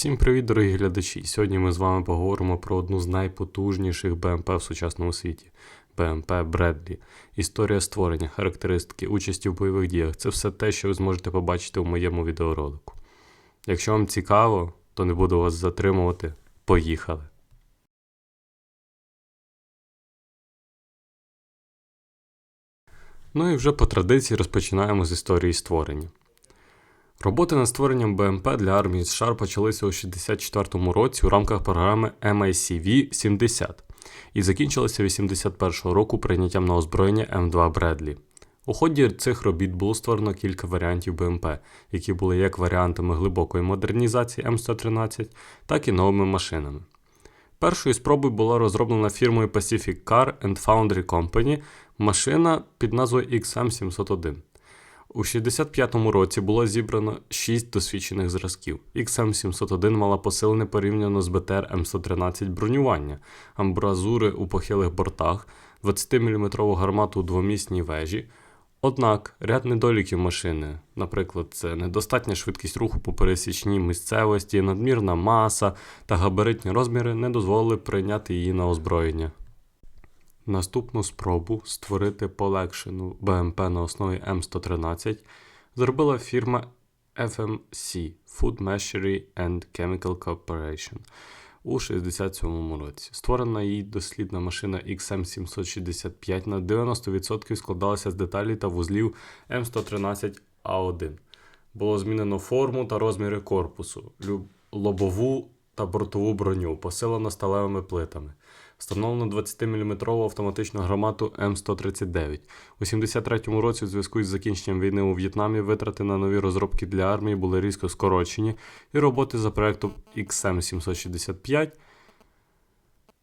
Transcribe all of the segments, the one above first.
Всім привіт, дорогі глядачі! Сьогодні ми з вами поговоримо про одну з найпотужніших БМП в сучасному світі БМП Бредлі. Історія створення, характеристики, участі в бойових діях це все те, що ви зможете побачити у моєму відеоролику. Якщо вам цікаво, то не буду вас затримувати. Поїхали! Ну і вже по традиції розпочинаємо з історії створення. Роботи над створенням БМП для армії США почалися у 64-му році у рамках програми MICV-70 і закінчилися 81-го року прийняттям на озброєння М2 Бредлі. У ході цих робіт було створено кілька варіантів БМП, які були як варіантами глибокої модернізації М113, так і новими машинами. Першою спробою була розроблена фірмою Pacific Car and Foundry Company машина під назвою XM701. У 65-му році було зібрано 6 досвідчених зразків. XM701 мала посилене порівняно з БТР М113 бронювання, амбразури у похилих бортах, 20-мм гармату у двомісній вежі. Однак ряд недоліків машини, наприклад, це недостатня швидкість руху по пересічній місцевості, надмірна маса та габаритні розміри не дозволили прийняти її на озброєння. Наступну спробу створити полегшену БМП на основі М113 зробила фірма FMC Food Machinery and Chemical Corporation у 67 році. Створена її дослідна машина XM765 на 90% складалася з деталей та вузлів М113А1. Було змінено форму та розміри корпусу, лобову та бортову броню, посилено сталевими плитами. Встановлено 20-мм автоматичну гармату М139. У 73-му році, у зв'язку із закінченням війни у В'єтнамі, витрати на нові розробки для армії були різко скорочені, і роботи за проектом XM765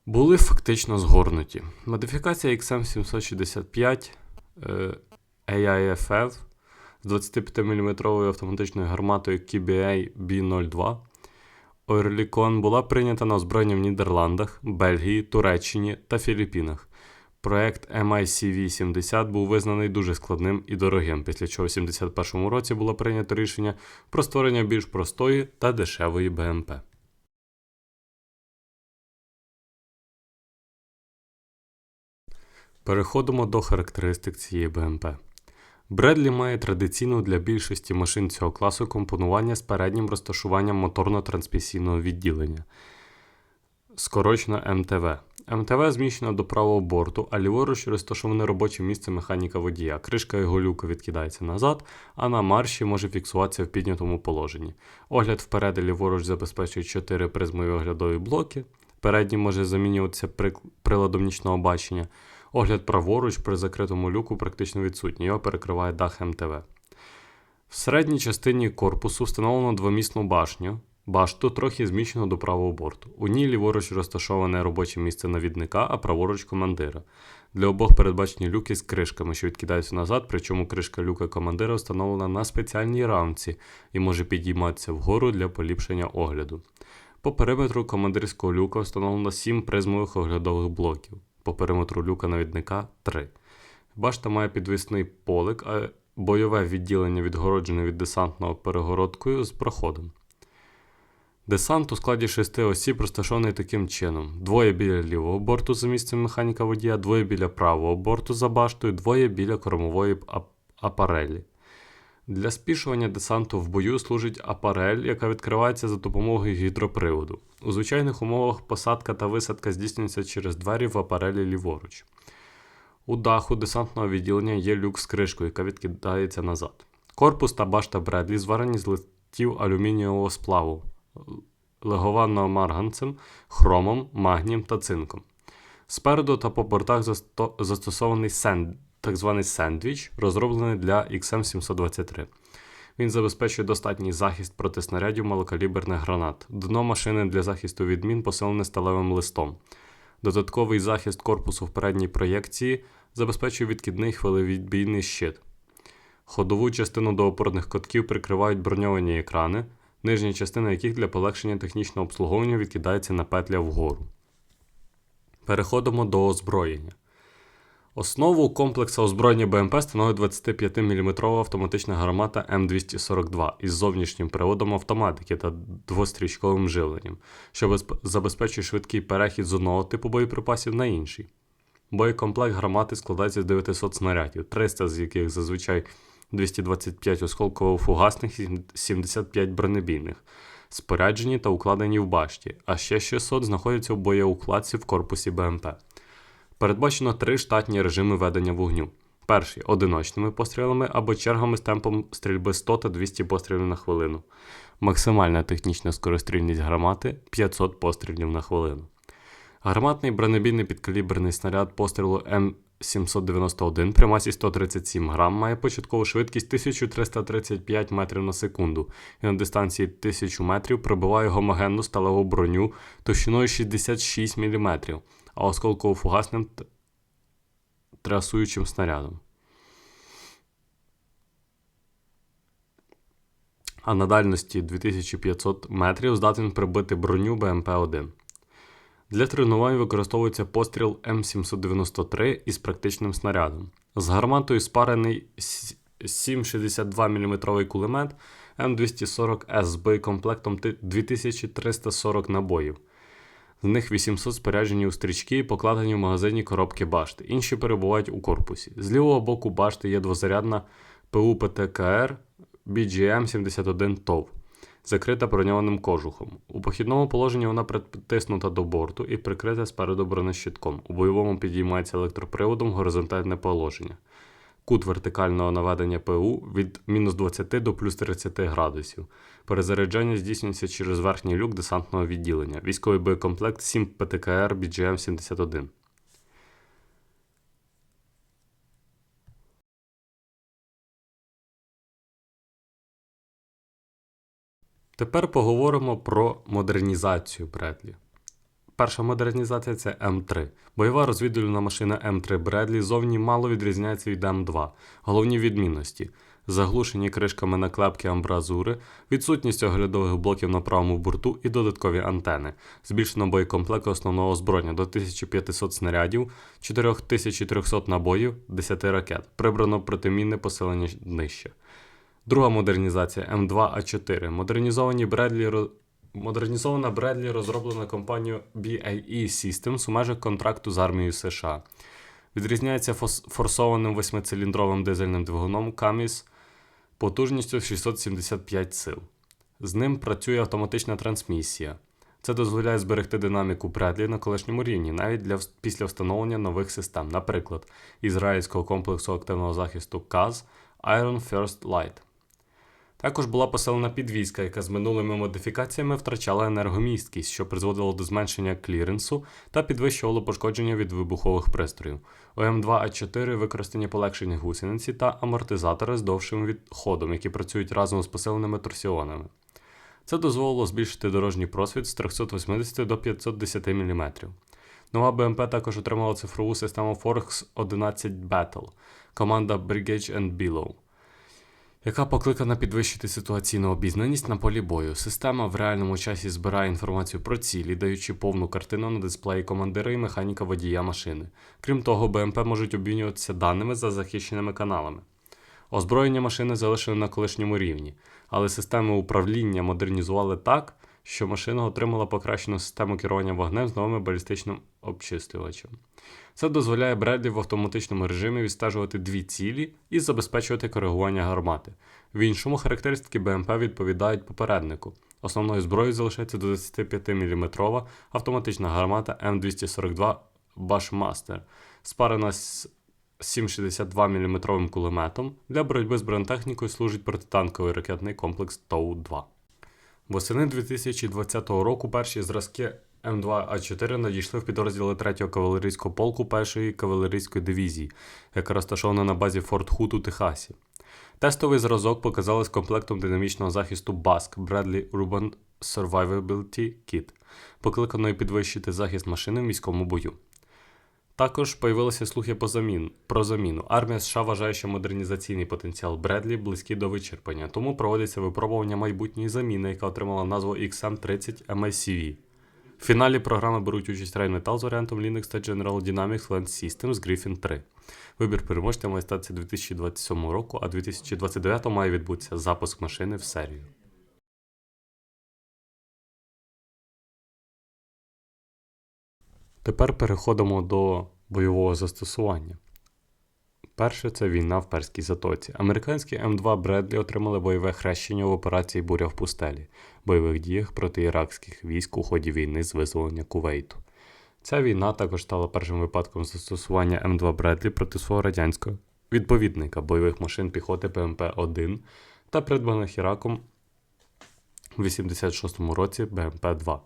були фактично згорнуті. Модифікація XM765 AIFF з 25-мм автоматичною гарматою KBA B02 Оерлікон була прийнята на озброєння в Нідерландах, Бельгії, Туреччині та Філіппінах. Проект MICV-70 був визнаний дуже складним і дорогим, після чого у 1971 році було прийнято рішення про створення більш простої та дешевої БМП. Переходимо до характеристик цієї БМП. Бредлі має традиційну для більшості машин цього класу компонування з переднім розташуванням моторно-трансмісійного відділення, скорочено МТВ. МТВ зміщено до правого борту, а ліворуч розташоване робоче місце механіка водія. Кришка його люка відкидається назад, а на марші може фіксуватися в піднятому положенні. Огляд вперед і ліворуч забезпечує 4 призмові оглядові блоки. Передній може замінюватися приладом нічного бачення. Огляд праворуч при закритому люку практично відсутній, його перекриває дах МТВ. В середній частині корпусу встановлено двомісну башню. Башту трохи зміщено до правого борту. У ній ліворуч розташоване робоче місце навідника, а праворуч командира. Для обох передбачені люки з кришками, що відкидаються назад, причому кришка люка командира встановлена на спеціальній рамці і може підійматися вгору для поліпшення огляду. По периметру командирського люка встановлено 7 призмових оглядових блоків по периметру люка навідника 3. Башта має підвісний полик, а бойове відділення відгороджене від десантного перегородкою з проходом. Десант у складі 6 осіб розташований таким чином: двоє біля лівого борту за місцем механіка водія, двоє біля правого борту за баштою, двоє біля кормової апарелі. Для спішування десанту в бою служить апарель, яка відкривається за допомогою гідроприводу. У звичайних умовах посадка та висадка здійснюється через двері в апарелі ліворуч. У даху десантного відділення є люк з кришкою, яка відкидається назад. Корпус та башта Бредлі зварені з листів алюмінієвого сплаву, легованого марганцем, хромом, магнієм та цинком. Спереду та по бортах застосований сенд так званий сендвіч, розроблений для XM723. Він забезпечує достатній захист проти снарядів малокаліберних гранат. Дно машини для захисту від мін посилене сталевим листом. Додатковий захист корпусу в передній проєкції забезпечує відкидний хвилевідбійний щит. Ходову частину до опорних котків прикривають броньовані екрани, нижня частина яких для полегшення технічного обслуговування відкидається на петля вгору. Переходимо до озброєння. Основу комплексу озброєння БМП становить 25-мм автоматична гармата М242 із зовнішнім приводом автоматики та двострічковим живленням, що забезпечує швидкий перехід з одного типу боєприпасів на інший. Боєкомплект гармати складається з 900 снарядів, 300 з яких зазвичай 225 осколково-фугасних і 75 бронебійних, споряджені та укладені в башті, а ще 600 знаходяться в боєукладці в корпусі БМП. Передбачено три штатні режими ведення вогню. Перший одиночними пострілами або чергами з темпом стрільби 100 та 200 пострілів на хвилину. Максимальна технічна скорострільність гармати 500 пострілів на хвилину. Гарматний бронебійний підкаліберний снаряд пострілу М791 при масі 137 грам має початкову швидкість 1335 метрів на секунду і на дистанції 1000 метрів пробиває гомогенну сталеву броню товщиною 66 мм, а осколково-фугасним трасуючим снарядом. А на дальності 2500 метрів здатен прибити броню БМП-1. Для тренувань використовується постріл М793 із практичним снарядом. З гарматою спарений 7,62 мм кулемет М240С з боєкомплектом 2340 набоїв. З них 800 споряджені у стрічки і покладені в магазині коробки башти. Інші перебувають у корпусі. З лівого боку башти є двозарядна ПУ ПТКР BGM-71 ТОВ, закрита броньованим кожухом. У похідному положенні вона притиснута до борту і прикрита спереду бронещитком. У бойовому підіймається електроприводом горизонтальне положення. Кут вертикального наведення ПУ від мінус 20 до плюс 30 градусів. Перезаряджання здійснюється через верхній люк десантного відділення. Військовий боєкомплект 7 ПТКР BGM-71. Тепер поговоримо про модернізацію Бредлі. Перша модернізація це М3. Бойова розвідувальна машина М3 Бредлі зовні мало відрізняється від М2. Головні відмінності: заглушені кришками на клепки амбразури, відсутність оглядових блоків на правому борту і додаткові антени, збільшено боєкомплект основного озброєння до 1500 снарядів, 4300 набоїв, 10 ракет, прибрано протимінне посилення нижче. Друга модернізація М2А4. Модернізовані Бредлі Модернізована Бредлі розроблена компанією BAE Systems у межах контракту з армією США. Відрізняється форсованим восьмициліндровим дизельним двигуном Каміс потужністю 675 сил. З ним працює автоматична трансмісія. Це дозволяє зберегти динаміку Бредлі на колишньому рівні, навіть для після встановлення нових систем, наприклад, ізраїльського комплексу активного захисту КАЗ Iron First Light. Також була посилена підвізка, яка з минулими модифікаціями втрачала енергомісткість, що призводило до зменшення кліренсу та підвищувало пошкодження від вибухових пристроїв. У М2А4 використані полегшені гусениці та амортизатори з довшим відходом, які працюють разом з посиленими торсіонами. Це дозволило збільшити дорожній просвіт з 380 до 510 мм. Нова БМП також отримала цифрову систему Forex 11 Battle, команда Brigade and Below яка покликана підвищити ситуаційну обізнаність на полі бою. Система в реальному часі збирає інформацію про цілі, даючи повну картину на дисплеї командира і механіка водія машини. Крім того, БМП можуть обмінюватися даними за захищеними каналами. Озброєння машини залишили на колишньому рівні, але системи управління модернізували так, що машина отримала покращену систему керування вогнем з новим балістичним обчислювачем. Це дозволяє Бредлі в автоматичному режимі відстежувати дві цілі і забезпечувати коригування гармати. В іншому характеристики БМП відповідають попереднику. Основною зброєю залишається 25-мм автоматична гармата М242 Bushmaster, спарена з 7,62 мм кулеметом. Для боротьби з бронетехнікою служить протитанковий ракетний комплекс ТОУ-2. Восени 2020 року перші зразки М2А4 надійшли в підрозділи 3-го кавалерійського полку 1-ї кавалерійської дивізії, яка розташована на базі Форт Хут у Техасі. Тестовий зразок показали з комплектом динамічного захисту BASC Bradley Urban Survivability Kit, покликаною підвищити захист машини в міському бою. Також появилися слухи по замін, про заміну. Армія США вважає, що модернізаційний потенціал Бредлі близький до вичерпання, тому проводиться випробування майбутньої заміни, яка отримала назву XM30 MICV. В фіналі програми беруть участь Rheinmetall з варіантом Linux та General Dynamics Land Systems Griffin 3. Вибір переможця має статися 2027 року, а 2029 має відбутися запуск машини в серію. Тепер переходимо до бойового застосування. Перше це війна в Перській затоці. Американські М2 Бредлі отримали бойове хрещення в операції Буря в пустелі, бойових діях проти іракських військ у ході війни з визволення Кувейту. Ця війна також стала першим випадком застосування М2 Бредлі проти свого радянського відповідника бойових машин піхоти ПМП-1 та придбаних Іраком у 86-му році БМП-2.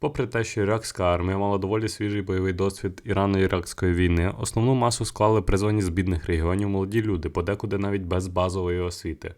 Попри те, що іракська армія мала доволі свіжий бойовий досвід Ірано-Іракської війни, основну масу склали призвані з бідних регіонів молоді люди, подекуди навіть без базової освіти.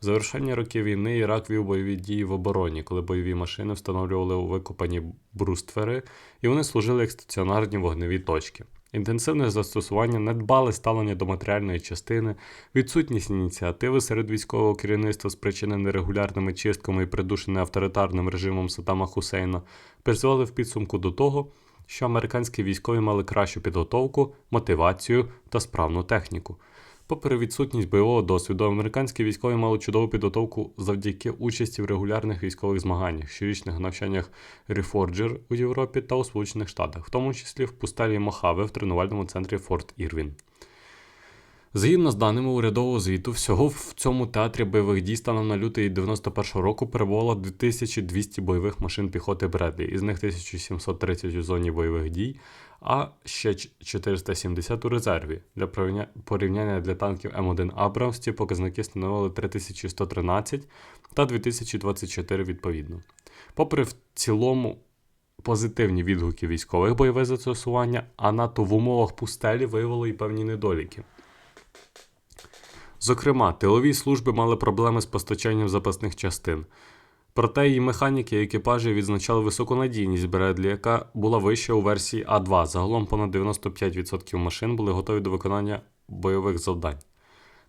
В завершенні років війни Ірак вів бойові дії в обороні, коли бойові машини встановлювали у викопані бруствери, і вони служили як стаціонарні вогневі точки. Інтенсивне застосування, недбале ставлення до матеріальної частини, відсутність ініціативи серед військового керівництва, спричинене регулярними чистками і придушене авторитарним режимом Саддама Хусейна, призвели в підсумку до того, що американські військові мали кращу підготовку, мотивацію та справну техніку. Попри відсутність бойового досвіду, американські військові мали чудову підготовку завдяки участі в регулярних військових змаганнях, щорічних навчаннях Reforger у Європі та у Сполучених Штатах, в тому числі в пустелі Мохаве в тренувальному центрі Форт Ірвін. Згідно з даними урядового звіту, всього в цьому театрі бойових дій станом на лютий 91 року перебувало 2200 бойових машин піхоти Бредлі, із них 1730 у зоні бойових дій, а ще 470 у резерві. Для порівняння для танків М1 Абрамс ці показники становили 3113 та 2024 відповідно. Попри в цілому позитивні відгуки військових бойових застосування, а НАТО в умовах пустелі виявило і певні недоліки. Зокрема, тилові служби мали проблеми з постачанням запасних частин. Проте її механіки і екіпажі відзначали високу надійність Бредлі, яка була вища у версії А2. Загалом понад 95% машин були готові до виконання бойових завдань.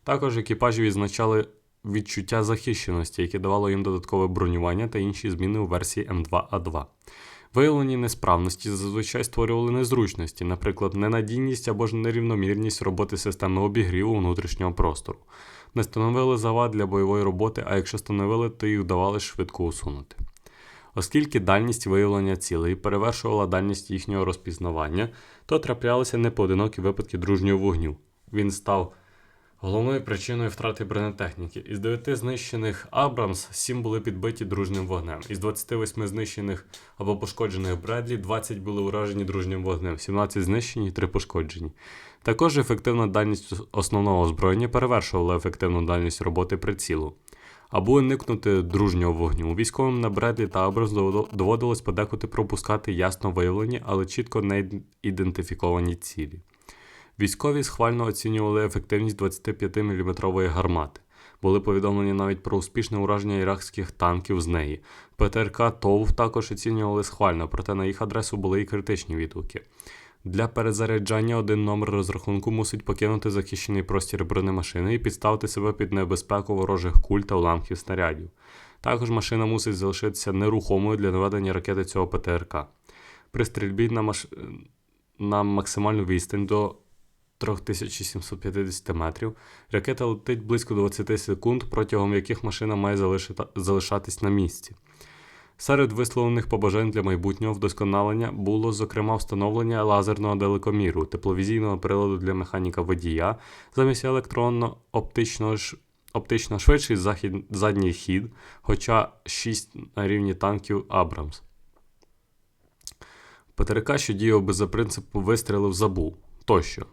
Також екіпажі відзначали відчуття захищеності, яке давало їм додаткове бронювання та інші зміни у версії М2А2. Виявлені несправності зазвичай створювали незручності, наприклад, ненадійність або ж нерівномірність роботи системи обігріву внутрішнього простору. Не становили завад для бойової роботи, а якщо становили, то їх вдавалося швидко усунути. Оскільки дальність виявлення цілей перевершувала дальність їхнього розпізнавання, то траплялися непоодинокі випадки дружнього вогню. Він став Головною причиною втрати бронетехніки. Із 9 знищених Абрамс 7 були підбиті дружнім вогнем. Із 28 знищених або пошкоджених Бредлі 20 були уражені дружнім вогнем, 17 знищені, 3 пошкоджені. Також ефективна дальність основного озброєння перевершувала ефективну дальність роботи прицілу. Аби уникнути дружнього вогню, військовим на Бредлі та Абрамс доводилось подекуди пропускати ясно виявлені, але чітко не ідентифіковані цілі. Військові схвально оцінювали ефективність 25 мм гармати. Були повідомлені навіть про успішне ураження іракських танків з неї. ПТРК ТОВ також оцінювали схвально, проте на їх адресу були і критичні відгуки. Для перезаряджання один номер розрахунку мусить покинути захищений простір бронемашини і підставити себе під небезпеку ворожих куль та уламків снарядів. Також машина мусить залишитися нерухомою для наведення ракети цього ПТРК. При стрільбі на, маш... на максимальну відстань до 3750 метрів. Ракета летить близько 20 секунд, протягом яких машина має залишити, залишатись на місці. Серед висловлених побажань для майбутнього вдосконалення було, зокрема, встановлення лазерного далекоміру, тепловізійного приладу для механіка водія, замість електронно-оптичного оптично швидший захід, задній хід, хоча 6 на рівні танків Абрамс. ПТРК, що діяв би за принципу вистрілив забув тощо.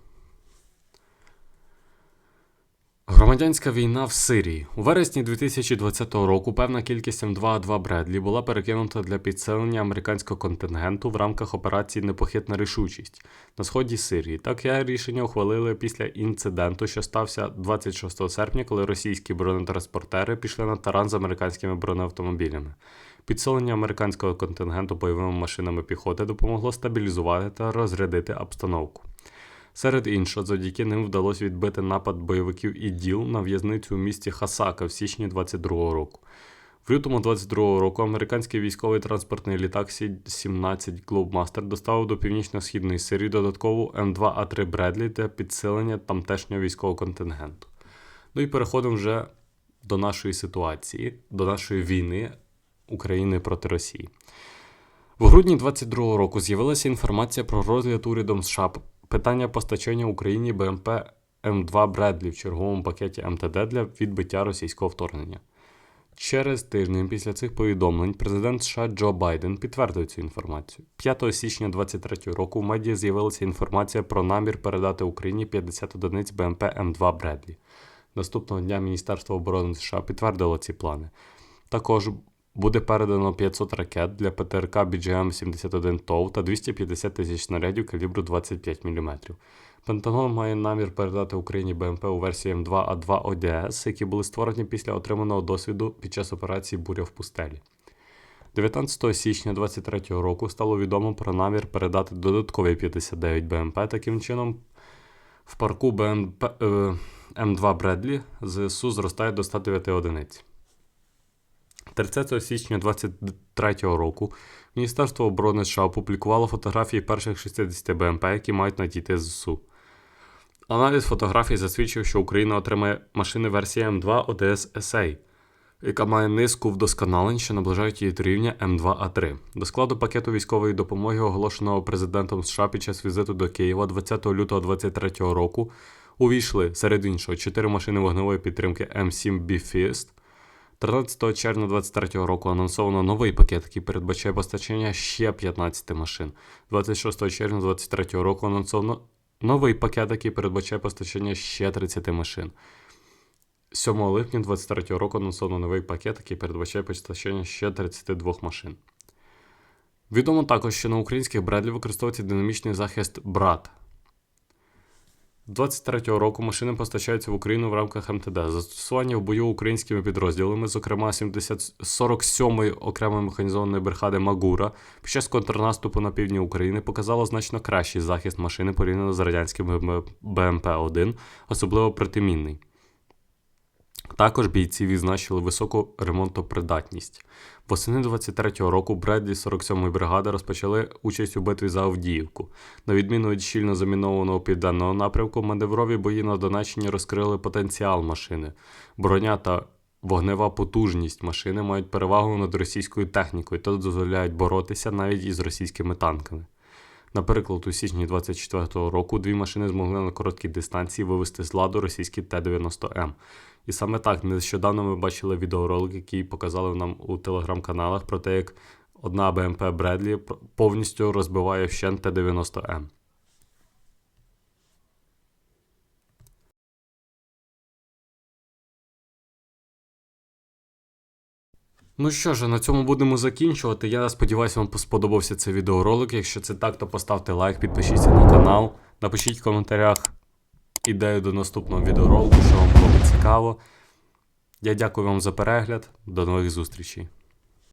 Громадянська війна в Сирії у вересні 2020 року певна кількість М2А2 Бредлі була перекинута для підсилення американського контингенту в рамках операції Непохитна рішучість на сході Сирії. Таке рішення ухвалили після інциденту, що стався 26 серпня, коли російські бронетранспортери пішли на таран з американськими бронеавтомобілями. Підсилення американського контингенту бойовими машинами піхоти допомогло стабілізувати та розрядити обстановку. Серед іншого, завдяки ним вдалося відбити напад бойовиків іділ на в'язницю у місті Хасака в січні 22-го року. В лютому 22 року американський військовий транспортний літак Сі-17 Globemaster доставив до північно-східної Сирії додаткову М2А3 Бредлі для підсилення тамтешнього військового контингенту. Ну і переходимо вже до нашої ситуації, до нашої війни України проти Росії. В грудні 22 року з'явилася інформація про розгляд урядом США питання постачання Україні БМП М2 Бредлі в черговому пакеті МТД для відбиття російського вторгнення. Через тиждень після цих повідомлень президент США Джо Байден підтвердив цю інформацію. 5 січня 2023 року в медіа з'явилася інформація про намір передати Україні 50 одиниць БМП М2 Бредлі. Наступного дня Міністерство оборони США підтвердило ці плани. Також буде передано 500 ракет для ПТРК BGM-71 ТОВ та 250 тисяч снарядів калібру 25 мм. Пентагон має намір передати Україні БМП у версії М2А2 ОДС, які були створені після отриманого досвіду під час операції Буря в пустелі. 19 січня 2023 року стало відомо про намір передати додаткові 59 БМП. Таким чином, в парку БМП, е, М2 Бредлі ЗСУ зростає до 109 одиниць. 30 січня 2023 року Міністерство оборони США опублікувало фотографії перших 60 БМП, які мають надійти з ЗСУ. Аналіз фотографій засвідчив, що Україна отримає машини версії М2 ОДС SA, яка має низку вдосконалень, що наближають її до рівня М2А3. До складу пакету військової допомоги, оголошеного президентом США під час візиту до Києва 20 лютого 2023 року, увійшли серед іншого 4 машини вогневої підтримки М7 Bifist, 13 червня 2023 року анонсовано новий пакет, який передбачає постачання ще 15 машин. 26 червня 2023 року анонсовано новий пакет, який передбачає постачання ще 30 машин. 7 липня 2023 року анонсовано новий пакет, який передбачає постачання ще 32 машин. Відомо також, що на українських Бредлі використовується динамічний захист BRAT. 23-го року машини постачаються в Україну в рамках МТД. Застосування в бою українськими підрозділами, зокрема 47-ї окремої механізованої бригади Магура, під час контрнаступу на півдні України показало значно кращий захист машини порівняно з радянським БМП-1, особливо протимінний. Також бійці відзначили високу ремонтопридатність. Восени 23-го року Бредлі 47-ї бригади розпочали участь у битві за Авдіївку. На відміну від щільно замінованого південного напрямку, маневрові бої на Донеччині розкрили потенціал машини. Броня та вогнева потужність машини мають перевагу над російською технікою та дозволяють боротися навіть із російськими танками. Наприклад, у січні 24-го року дві машини змогли на короткій дистанції вивести з ладу російський Т-90М. І саме так нещодавно ми бачили відеоролик, який показали нам у телеграм-каналах про те, як одна БМП Бредлі повністю розбиває вщент Т-90М. Ну що ж, на цьому будемо закінчувати. Я сподіваюся, вам сподобався цей відеоролик. Якщо це так, то поставте лайк, підпишіться на канал, напишіть в коментарях ідею до наступного відеоролику, що вам було цікаво. Я дякую вам за перегляд. До нових зустрічей.